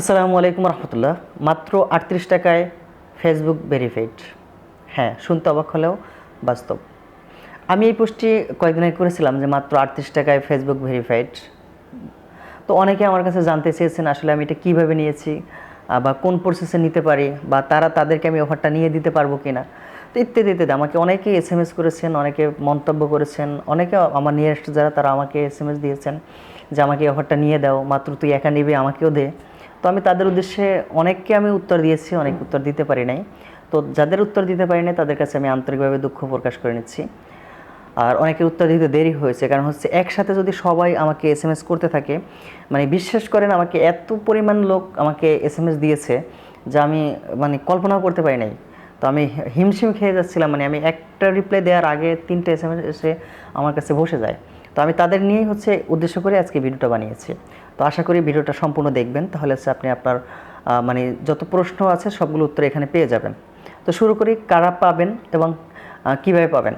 আসসালামু আলাইকুম রহমতুল্লাহ। মাত্র আটত্রিশ টাকায় ফেসবুক ভেরিফাইড হ্যাঁ শুনতে অবাক হলেও বাস্তব। আমি এই পোস্টটি কয়েকদিন আগে করেছিলাম যে মাত্র আটত্রিশ টাকায় ফেসবুক ভেরিফাইড তো অনেকে আমার কাছে জানতে চেয়েছেন আসলে আমি এটা কীভাবে নিয়েছি বা কোন প্রসেসে নিতে পারি, বা তারা তাদেরকে আমি অফারটা নিয়ে দিতে পারব কি না তো ইত্যাদি ইত্যাদি। আমাকে অনেকেই এস এম এস করেছেন, অনেকে মন্তব্য করেছেন, অনেকে আমার নিয়ারেস্ট যারা তারা আমাকে এস এম এস দিয়েছেন যে আমাকে অফারটা নিয়ে দাও, মাত্র তুই একা নিবি, আমাকেও দে। তো আমি তাদের উদ্দেশ্যে অনেককে আমি উত্তর দিয়েছি অনেক উত্তর দিতে পারি নাই। তো যাদের উত্তর দিতে পারি নাই তাদের কাছে আমি আন্তরিকভাবে দুঃখ প্রকাশ করে নিচ্ছি। আর অনেকের উত্তর দিতে দেরি হয়েছে কারণ হচ্ছে একসাথে যদি সবাই আমাকে এস এম এস করতে থাকে মানে বিশ্বাস করেন আমাকে এত পরিমাণ লোক আমাকে এস এম এস দিয়েছে যা আমি মানে কল্পনাও করতে পারি নাই। তো আমি হিমশিম খেয়ে যাচ্ছিলাম মানে আমি একটা রিপ্লাই দেওয়ার আগে তিনটে এস এম এস এসে আমার কাছে বসে যায়। তো আমি তাদের নিয়েই হচ্ছে উদ্দেশ্য করে আজকে ভিডিওটা বানিয়েছি। তো আশা করি ভিডিওটা সম্পূর্ণ দেখবেন, তাহলে হচ্ছে আপনি আপনার মানে যত প্রশ্ন আছে সবগুলো উত্তর এখানে পেয়ে যাবেন। তো শুরু করি, কারা পাবেন এবং কীভাবে পাবেন?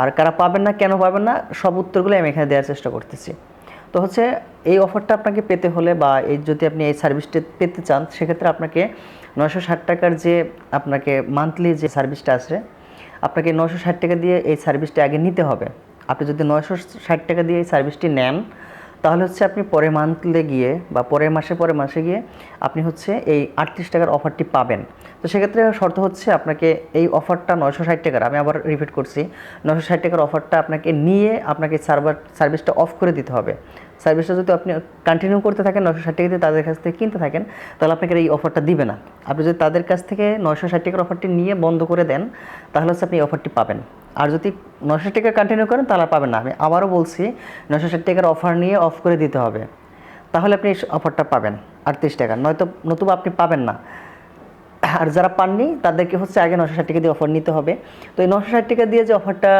আর কারা পাবেন না, কেন পাবেন না, সব উত্তরগুলো আমি এখানে দেওয়ার চেষ্টা করতেছি। তো হচ্ছে এই অফারটা আপনাকে পেতে হলে বা এই যদি আপনি এই সার্ভিসটা পেতে চান, সেক্ষেত্রে আপনাকে নয়শো ষাট টাকার যে আপনাকে মান্থলি যে সার্ভিসটা আছে, আপনাকে নয়শো ষাট টাকা দিয়ে এই সার্ভিসটা আগে নিতে হবে। আপনি যদি নয়শো ষাট টাকা দিয়ে এই সার্ভিসটি নেন, তাহলে হচ্ছে আপনি পরের মান্থলে গিয়ে বা পরের মাসে পরের মাসে গিয়ে আপনি হচ্ছে এই আটত্রিশ টাকার অফারটি পাবেন। তো সেক্ষেত্রে শর্ত হচ্ছে আপনাকে এই অফারটা নয়শো ষাট টাকার, আমি আবার রিপিট করছি, নয়শো ষাট টাকার অফারটা আপনাকে নিয়ে আপনাকে সার্ভার সার্ভিসটা অফ করে দিতে হবে। সার্ভিসটা যদি আপনি কন্টিনিউ করতে থাকেন নয়শো ষাট টাকা দিয়ে, তাদের কাছ থেকে কিনতে থাকেন, তাহলে আপনাকে এই অফারটা দিবে না। আপনি যদি তাদের কাছ থেকে নয়শো ষাট টাকার অফারটি নিয়ে বন্ধ করে দেন, তাহলে হচ্ছে আপনি এই অফারটি পাবেন। আর যদি নশো টাকা কন্টিনিউ করেন, তাহলে পাবেন না। আমি আবারও বলছি নশো ষাট টাকার অফার নিয়ে অফ করে দিতে হবে। তাহলে আপনি অফারটা পাবেন, আটত্রিশ টাকা। নয়তো নতুবা আপনি পাবেন না। আর যারা পাননি, তাদেরকে হচ্ছে আগে নশো ষাট টাকা দিয়ে অফার নিতে হবে। তো এই নশো ষাট টাকা দিয়ে যে অফারটা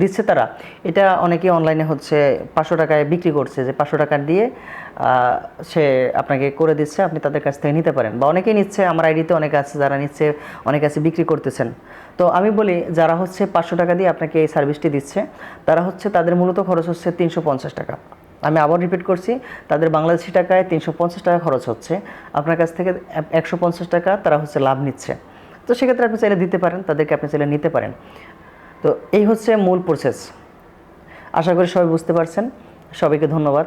দিচ্ছে তারা, এটা অনেকে অনলাইনে হচ্ছে পাঁচশো টাকায় বিক্রি করছে, যে পাঁচশো টাকা দিয়ে সে আপনাকে করে দিচ্ছে, আপনি তাদের কাছ থেকে নিতে পারেন। বা অনেকেই নিচ্ছে, আমার আইডিতে অনেক আছে, যারা নিচ্ছে, অনেকে আছে, বিক্রি করতেছেন। তো আমি বলি, যারা হচ্ছে পাঁচশো টাকা দিয়ে আপনাকে এই সার্ভিসটি দিচ্ছে, তারা হচ্ছে তাদের মূলত খরচ হচ্ছে তিনশো পঞ্চাশ টাকা। আমি আবার রিপিট করছি, তাদের বাংলাদেশি টাকায় তিনশো পঞ্চাশ টাকা খরচ হচ্ছে। আপনার কাছ থেকে একশো পঞ্চাশ টাকা তারা হচ্ছে লাভ নিচ্ছে। তো সেক্ষেত্রে আপনি চাইলে দিতে পারেন, তাদেরকে আপনি চাইলে নিতে পারেন। তো এই হচ্ছে মূল প্রসেস আশা করি সবাই বুঝতে পারছেন। সবাইকে ধন্যবাদ।